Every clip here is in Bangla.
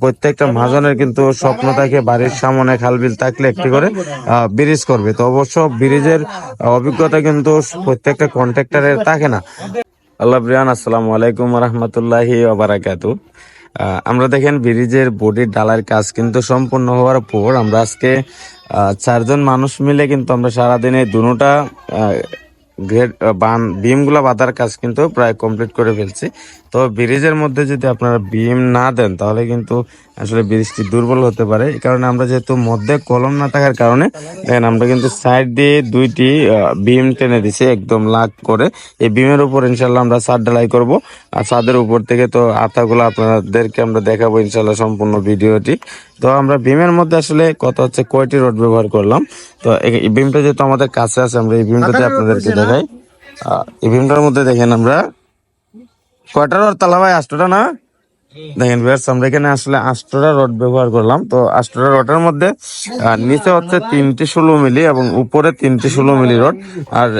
প্রত্যেকটা মহাজনের কিন্তু স্বপ্ন থাকে, বাড়ির সামনে খালবিল থাকলে একটি করে ব্রিজ করবে। তো অবশ্য ব্রিজের অভিজ্ঞতা কিন্তু প্রত্যেকটা কন্ট্রাক্টরের থাকে না। আল্লাহ ব্রিয়ান আসসালামু আলাইকুম রহমতুল্লাহি ওবারাকাতু। আমরা দেখেন ব্রিজের বডির ডালার কাজ কিন্তু সম্পূর্ণ হওয়ার পর আমরা আজকে চারজন মানুষ মিলে কিন্তু আমরা সারাদিনে দুটা গ্রেড বান, বিমগুলা বাঁধার কাজ কিন্তু প্রায় কমপ্লিট করে ফেলছি। তো ব্রিজের মধ্যে যদি আপনারা বিম না দেন, তাহলে কিন্তু আসলে ব্রিজটি দুর্বল হতে পারে। এই কারণে আমরা যেহেতু মধ্যে কলম না থাকার কারণে দেখেন আমরা কিন্তু সাইড দিয়ে দুইটি বিম টেনে দিছি একদম লাগ করে। এই বিমের উপর ইনশাল্লাহ আমরা ছাদ ঢালাই করব। আর ছাদের উপর থেকে তো আতাগুলো আপনাদেরকে আমরা দেখাবো ইনশাল্লাহ সম্পূর্ণ ভিডিওটি। তো আমরা বিমের মধ্যে আসলে কত হচ্ছে কয়টি রোড ব্যবহার করলাম? তো এই বিমটা যেহেতু আমাদের কাছে আছে আমরা এই বিমটাতে আপনাদেরকে দেখাই। আহ, এই বিমটার মধ্যে দেখেন আমরা। কয়টা রড তালা ভাই আষ্টটা না? দেখেন ভিউয়ার্স আমরা এখানে আসলে আষ্টটা রড ব্যবহার করলাম। তো আষ্টটা রডের মধ্যে নিচে হচ্ছে তিনটি ষোলো মিলি এবং উপরে তিনটি ষোলো মিলি রড আর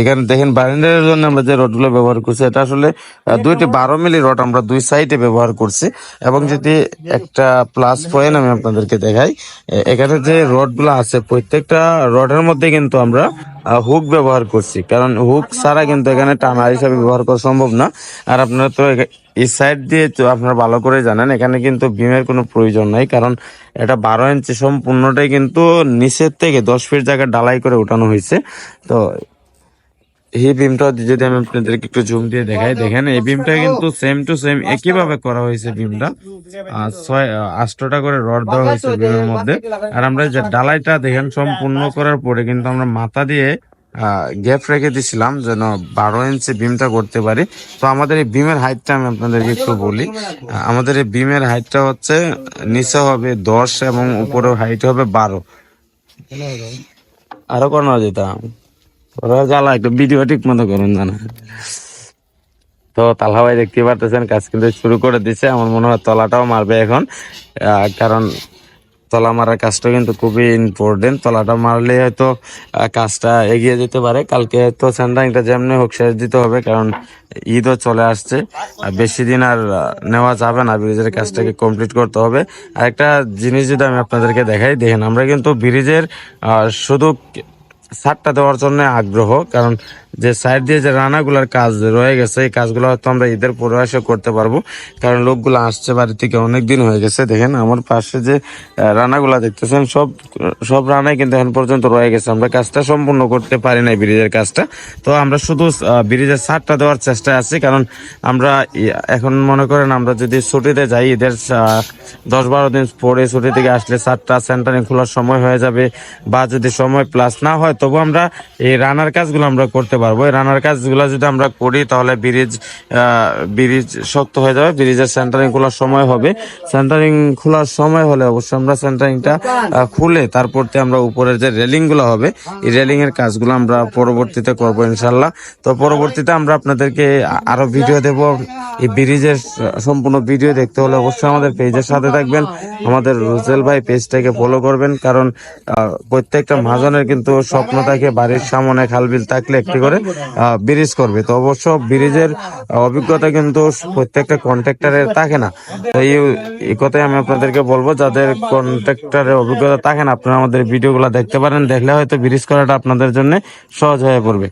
এখানে দেখেন বারান্ডার জন্য আমরা যে রডগুলো ব্যবহার করছি, এটা আসলে দুইটি বারো মিলি রড আমরা দুই সাইডে ব্যবহার করছি। এবং যদি একটা প্লাস পয়েন্ট আমি আপনাদেরকে দেখাই এখানে যে রডগুলো আছে, প্রত্যেকটা রডের মধ্যে কিন্তু আমরা হুক ব্যবহার করছি। কারণ হুক ছাড়া কিন্তু এখানে টানা হিসাবে ব্যবহার করা সম্ভব না। আর আপনারা তো এই সাইড দিয়ে তো আপনারা ভালো করে জানেন, এখানে কিন্তু বিমের কোনো প্রয়োজন নাই। কারণ এটা বারো ইঞ্চি সম্পূর্ণটাই কিন্তু নিচের থেকে দশ ফিট জায়গায় ডালাই করে উঠানো হয়েছে। তো এই বিমটা যদি আমি আপনাদেরকে একটু জুম দিয়ে দেখাই দেখেন এই বিমটা কিন্তু সেম টু সেম একইভাবে করা হয়েছে বিমটা ছয় আষ্টটা করে রড দেওয়া হয়েছে বিমের মধ্যে। আর আমরা যে ডালাইটা দেখেন সম্পূর্ণ করার পরে কিন্তু আমরা মাথা দিয়ে গ্যাপ রেখে দিছিলাম যেন বারো ইঞ্চি বিমটা করতে পারি। তো আমাদের এই বিমের হাইটটা আমি আপনাদেরকে একটু বলি। আমাদের এই বিমের হাইটটা হচ্ছে নিচে হবে দশ এবং উপরে হাইট হবে বারো। আরও কোনো যেতাম। ওরা জ্বালা, একটু ভিডিও ঠিক মতো করুন জানা। তো তালহা দেখতে পারতেছেন, কাজ কিন্তু শুরু করে দিছে। আমার মনে হয় তলাটাও মারবে এখন। কারণ তলা মারার কাজটা কিন্তু খুবই ইম্পর্টেন্ট তলাটা মারলে হয়তো কাজটা এগিয়ে যেতে পারে। কালকে স্যান্ডাইংটা যেমনি হোক শেষ দিতে হবে, কারণ ঈদও চলে আসছে। আর বেশি দিন আর নেওয়া যাবে না। ব্রিজের কাজটাকে কমপ্লিট করতে হবে। আর একটা জিনিস যদি আমি আপনাদেরকে দেখাই, দেখেন আমরা কিন্তু ব্রিজের শুধু সারটা দেওয়ার জন্য আগ্রহ, কারণ যে সাইড দিয়ে যে রানাগুলার কাজ রয়ে গেছে, এই কাজগুলো হয়তো আমরা ঈদের পরে এসে করতে পারব। কারণ লোকগুলো আসছে বাড়ি থেকে অনেক দিন হয়ে গেছে। দেখেন আমার পাশে যে রানাগুলা দেখতেছেন, সব সব রানাই কিন্তু এখন পর্যন্ত রয়ে গেছে। আমরা কাজটা সম্পূর্ণ করতে পারি নাই ব্রিজের কাজটা। তো আমরা শুধু ব্রিজের সারটা দেওয়ার চেষ্টায় আছি, কারণ আমরা এখন মনে করেন আমরা যদি ছুটিতে যাই, ঈদের দশ বারো দিন পরে ছুটি থেকে আসলে সাতটা সেন্টারিং খোলার সময় হয়ে যাবে। বা যদি সময় প্লাস না হয় তবু আমরা এই রানার কাজগুলো আমরা করতে পারব। এই রানার কাজগুলো যদি আমরা করি, তাহলে ব্রিজ ব্রিজ শক্ত হয়ে যাবে। ব্রিজের সেন্টারিং খোলার সময় হবে। সেন্টারিং খোলার সময় হলে অবশ্যই আমরা সেন্টারিংটা খুলে তারপর আমরা উপরের যে রেলিংগুলো হবে, এই রেলিং এর কাজগুলো আমরা পরবর্তীতে করব ইনশাল্লাহ তো পরবর্তীতে আমরা আপনাদেরকে আ- আরও ভিডিও দেব। এই ব্রিজের সম্পূর্ণ ভিডিও দেখতে হলে অবশ্যই আমাদের পেজের সাথে থাকবেন। আমাদের রুজেল ভাই পেজটাকে ফলো করবেন। কারণ প্রত্যেকটা মহাজনের কিন্তু স্বপ্ন থাকে বাড়ির সামনে খাল বিল থাকলে একটি করে ব্রিজ করবে। তো অবশ্য ব্রিজের অভিজ্ঞতা কিন্তু প্রত্যেকটা কন্ট্রাক্টরের থাকে না। তো এই কথাই আমি আপনাদেরকে বলব, যাদের কন্ট্রাক্টরের অভিজ্ঞতা থাকে না, আপনারা আমাদের ভিডিওগুলো দেখতে পারেন, দেখলে হয়তো ব্রিজ করাটা আপনাদের জন্য সহজ হয়ে পড়বে।